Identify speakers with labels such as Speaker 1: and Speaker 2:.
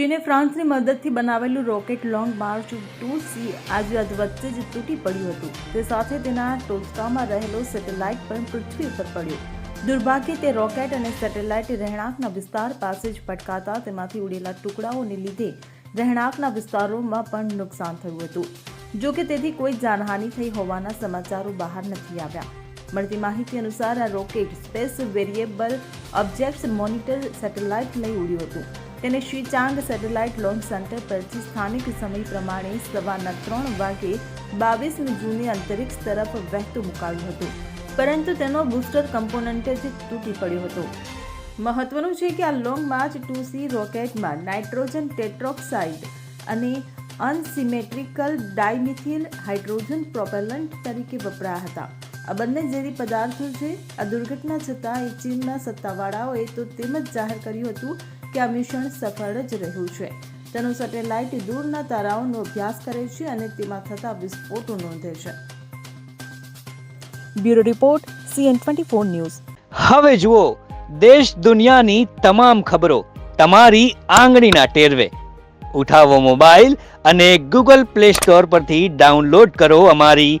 Speaker 1: ચીને ફ્રાન્સની મદદથી બનાવેલું rocket Long March two C આજે આજ વચ્ચે જ તૂટી પડ્યું હતું. તે સાથે તેના ટોચકામાં રહેલો સેટેલાઇટ પણ પૃથ્વી ઉપર પડ્યો. દુર્ભાગ્યે તે રોકેટ અને સેટેલાઇટ રહેણાંકના વિસ્તાર પાસે જ પટકાતા તેમાંથી ઉડેલા ટુકડાઓને લીધે રહેણાંકના વિસ્તારોમાં પણ નુકસાન થયું હતું. જો કે તેથી કોઈ જાનહાનિ થઈ હોવાના સમાચારો બહાર નથી આવ્યા. મળતી માહિતી અનુસાર આ rocket space variable objects monitor satellite લઈ ઉડ્યું હતું. તેને શીચાંગ સેટેલાઇટ લોન્ચ સેન્ટર પરથી સ્થાનિક સમય પ્રમાણે સવારના ત્રણ વાગે બાવીસમી જૂને અંતરિક્ષ તરફ વહેતું મુકાયું હતું. પરંતુ તેનો બૂસ્ટર કમ્પોનન્ટ જ તૂટી પડ્યો હતો. મહત્વનું છે કે આ લોંગ માર્ચ ટુ સી રોકેટમાં નાઇટ્રોજન ટેટ્રોક્સાઇડ અને અનસિમેટ્રિકલ ડાયમિથિલ હાઇડ્રોજન પ્રોપેલન્ટ તરીકે વપરાયા હતા. આ બંને ઝેરી પદાર્થો છે. આ દુર્ઘટના છતાં એ ચીનના સત્તાવાળાઓએ તો તેમ જ જાહેર કર્યું હતું કે આ મિશન સફળ જ રહ્યું છે. તેનું સેટેલાઇટ દૂરના તારાઓનો અભ્યાસ કરે છે અને તેમાં થતા વિસ્ફોટો નોંધે છે.
Speaker 2: Bureau report, CN twenty four news.
Speaker 3: હવે જુઓ, દેશ દુનિયાની તમામ ખબરો તમારી આંગળીના ટેરવે. ઉઠાવો મોબાઈલ અને ગૂગલ પ્લે સ્ટોર પરથી ડાઉનલોડ કરો અમારી